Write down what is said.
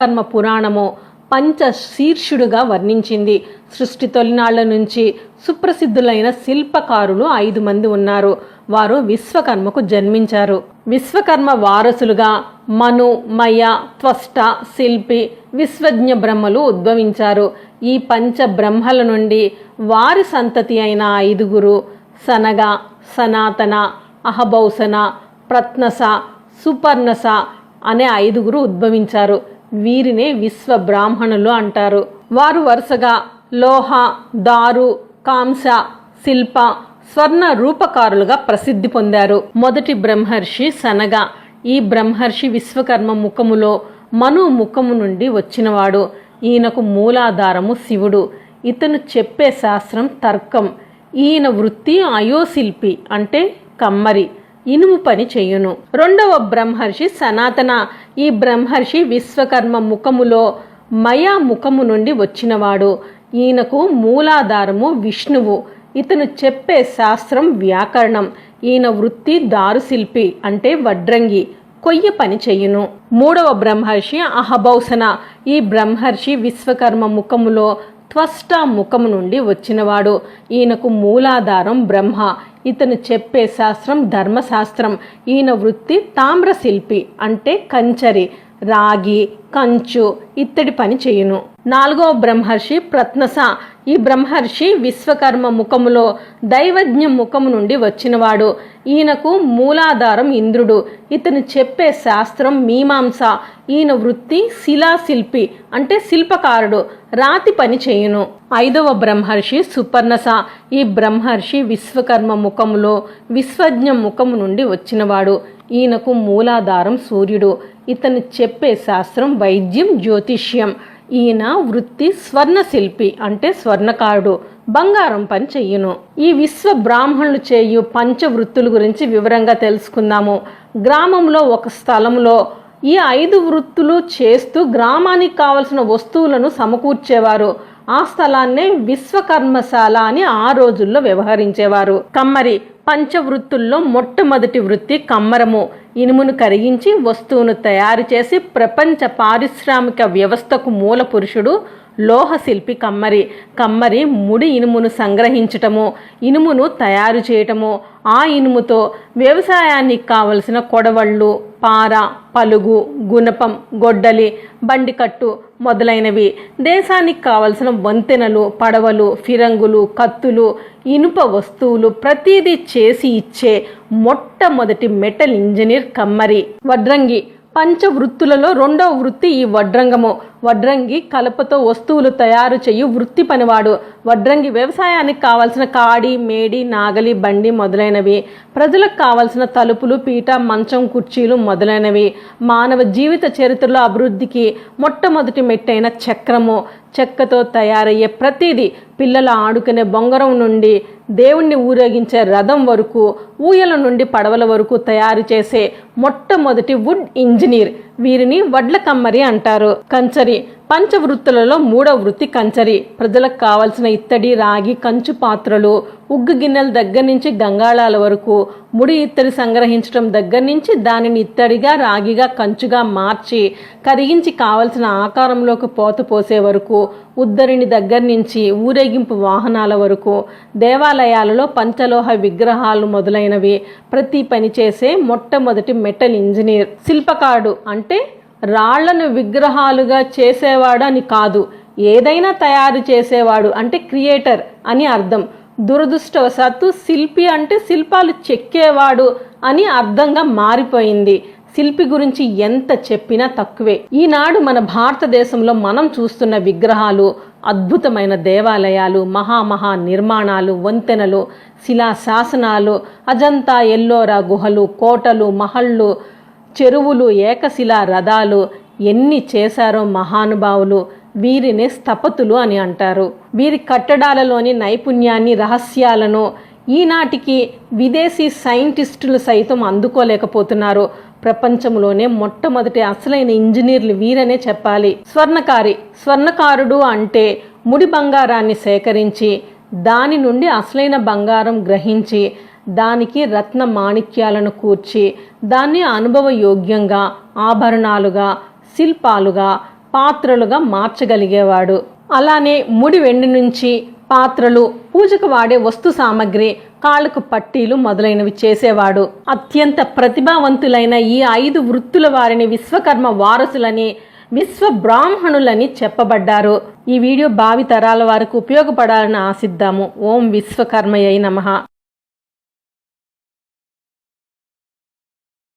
కర్మ పురాణము పంచ శీర్షుడుగా వర్ణించింది. సృష్టి తొలినాళ్ళ నుంచి సుప్రసిద్ధులైన శిల్పకారులు ఐదు మంది ఉన్నారు. వారు విశ్వకర్మకు జన్మించారు. విశ్వకర్మ వారసులుగా మను మయ త్వష్ట శిల్పి విశ్వజ్ఞ బ్రహ్మలు ఉద్భవించారు. ఈ పంచ బ్రహ్మల నుండి వారి సంతతి అయిన ఐదుగురు సనగ సనాతన అహబౌసన ప్రత్నస సుపర్ణస అనే ఐదుగురు ఉద్భవించారు. వీరినే విశ్వ బ్రాహ్మణులు అంటారు. వారు వరుసగా లోహ దారు కాంస శిల్ప స్వర్ణ రూపకారులుగా ప్రసిద్ధి పొందారు. మొదటి బ్రహ్మర్షి సనగ ఈ బ్రహ్మర్షి విశ్వకర్మ ముఖములో మను ముఖము నుండి వచ్చినవాడు. ఈయనకు మూలాధారము శివుడు. ఇతను చెప్పే శాస్త్రం తర్కం. ఈయన వృత్తి అయోశిల్పి అంటే కమ్మరి. ఇనుము పని చెయ్యును రెండవ బ్రహ్మర్షి సనాతన. ఈ బ్రహ్మర్షి విశ్వకర్మ ముఖములో మయా ముఖము నుండి వచ్చినవాడు. ఈయనకు మూలాధారము విష్ణువు. ఇతను చెప్పే శాస్త్రం వ్యాకరణం. ఈయన వృత్తి దారుశిల్పి అంటే వడ్రంగి. కొయ్య పని చెయ్యును మూడవ బ్రహ్మర్షి అహబౌసన. ఈ బ్రహ్మర్షి విశ్వకర్మ ముఖములో త్వష్ట ముఖము నుండి వచ్చినవాడు. ఈయనకు మూలాధారం బ్రహ్మ. ఇతను చెప్పే శాస్త్రం ధర్మశాస్త్రం. ఈయన వృత్తి తామ్రశిల్పి అంటే కంచరి. రాగి కంచు ఇత్తడి పని చేయును. నాలుగో బ్రహ్మర్షి ప్రత్నస. ఈ బ్రహ్మర్షి విశ్వకర్మ ముఖములో దైవజ్ఞ ముఖము నుండి వచ్చినవాడు. ఈయనకు మూలాధారం ఇంద్రుడు. ఇతను చెప్పే శాస్త్రం మీమాంస. ఈయన వృత్తి శిలాశిల్పి అంటే శిల్పకారుడు. రాతి పని చేయును. ఐదవ బ్రహ్మర్షి సుపర్ణస. ఈ బ్రహ్మర్షి విశ్వకర్మ ముఖములో విశ్వజ్ఞ ముఖము నుండి వచ్చినవాడు. ఈయనకు మూలాధారం సూర్యుడు. ఇతను చెప్పే శాస్త్రం వైద్యం జ్యోతిష్యం. ఈయన వృత్తి స్వర్ణ శిల్పి అంటే స్వర్ణకారుడు. బంగారం పని చెయ్యును ఈ విశ్వ బ్రాహ్మణులు చేయు పంచవృత్తుల గురించి వివరంగా తెలుసుకుందాము. గ్రామంలో ఒక స్థలంలో ఈ ఐదు వృత్తులు చేస్తూ గ్రామానికి కావలసిన వస్తువులను సమకూర్చేవారు. ఆ స్థలాన్నే విశ్వకర్మశాల అని ఆ రోజుల్లో వ్యవహరించేవారు. కమ్మరి పంచవృత్తుల్లో మొట్టమొదటి వృత్తి కమ్మరము. ఇనుమును కరిగించి వస్తువును తయారు చేసి ప్రపంచ పారిశ్రామిక వ్యవస్థకు మూల పురుషుడు లోహ శిల్పి కమ్మరి. కమ్మరి ముడి ఇనుమును సంగ్రహించటము ఇనుమును తయారు చేయటము. ఆ ఇనుముతో వ్యవసాయానికి కావలసిన కొడవళ్ళు పార పలుగు గుణపం గొడ్డలి బండికట్టు మొదలైనవి. దేశానికి కావలసిన వంతెనలు పడవలు ఫిరంగులు కత్తులు ఇనుప వస్తువులు ప్రతిదీ చేసి ఇచ్చే మొట్టమొదటి మెటల్ ఇంజనీర్ కమ్మరి. వడ్రంగి. పంచవృత్తులలో రెండవ వృత్తి ఈ వడ్రంగము. వడ్రంగి కలపతో వస్తువులు తయారు చేయు వృత్తి పనివాడు. వడ్రంగి వ్యవసాయానికి కావలసిన కాడి మేడి నాగలి బండి మొదలైనవి. ప్రజలకు కావలసిన తలుపులు పీట మంచం కుర్చీలు మొదలైనవి. మానవ జీవిత చరిత్రలో అభివృద్ధికి మొట్టమొదటి మెట్టైన చక్రము. చెక్కతో తయారయ్యే ప్రతిదీ పిల్లలు ఆడుకునే బొంగరం నుండి దేవుణ్ణి ఊరేగించే రథం వరకు ఊయల నుండి పడవల వరకు తయారు చేసే మొట్టమొదటి వుడ్ ఇంజనీర్. వీరిని వడ్ల కమ్మరి అంటారు. కంచరి పంచవృత్తులలో మూడవ వృత్తి కంచరి. ప్రజలకు కావలసిన ఇత్తడి రాగి కంచు పాత్రలు ఉగ్గు గిన్నెల దగ్గర నుంచి గంగాళాల వరకు. ముడి ఇత్తడి సంగ్రహించడం దగ్గర నుంచి దానిని ఇత్తడిగా రాగిగా కంచుగా మార్చి కరిగించి కావలసిన ఆకారంలోకి పోత పోసే వరకు ఉద్దరిని దగ్గర నుంచి ఊరేగింపు వాహనాల వరకు. దేవాలయాలలో పంచలోహ విగ్రహాలు మొదలైనవి. ప్రతి పని చేసే మొట్టమొదటి మెటల్ ఇంజనీర్. శిల్పకారుడు అంటే రాళ్ళను విగ్రహాలుగా చేసేవాడు అని కాదు. ఏదైనా తయారు చేసేవాడు అంటే క్రియేటర్ అని అర్థం. దురదృష్టవశాత్తు శిల్పి అంటే శిల్పాలు చెక్కేవాడు అని అర్థంగా మారిపోయింది. శిల్పి గురించి ఎంత చెప్పినా తక్కువే. ఈనాడు మన భారతదేశంలో మనం చూస్తున్న విగ్రహాలు అద్భుతమైన దేవాలయాలు మహామహా నిర్మాణాలు వంతెనలు శిలా శాసనాలు అజంతా ఎల్లోరా గుహలు కోటలు మహళ్ళు చెరువులు ఏకశిలా రథాలు ఎన్ని చేశారో మహానుభావులు వీరిని స్థపతులు అని అంటారు. వీరి కట్టడాలలోని నైపుణ్యాన్ని రహస్యాలను ఈనాటికి విదేశీ సైంటిస్టులు సైతం అందుకోలేకపోతున్నారు. ప్రపంచంలోనే మొట్టమొదటి అసలైన ఇంజనీర్లు వీరనే చెప్పాలి. స్వర్ణకారి స్వర్ణకారుడు అంటే ముడి బంగారాన్ని సేకరించి దాని నుండి అసలైన బంగారం గ్రహించి దానికి రత్న మాణిక్యాలను కూర్చి దాన్ని అనుభవయోగ్యంగా ఆభరణాలుగా శిల్పాలుగా పాత్రలుగా మార్చగలిగేవాడు. అలానే ముడి వెండి నుంచి పాత్రలు పూజకు వాడే వస్తు సామాగ్రి కాళ్ళకు పట్టీలు మొదలైనవి చేసేవాడు. అత్యంత ప్రతిభావంతులైన ఈ ఐదు వృత్తుల వారిని విశ్వకర్మ వారసులని విశ్వ బ్రాహ్మణులని చెప్పబడ్డారు. ఈ వీడియో భావి తరాల వారికి ఉపయోగపడాలని ఆశిద్దాము. ఓం విశ్వకర్మయ్య నమః.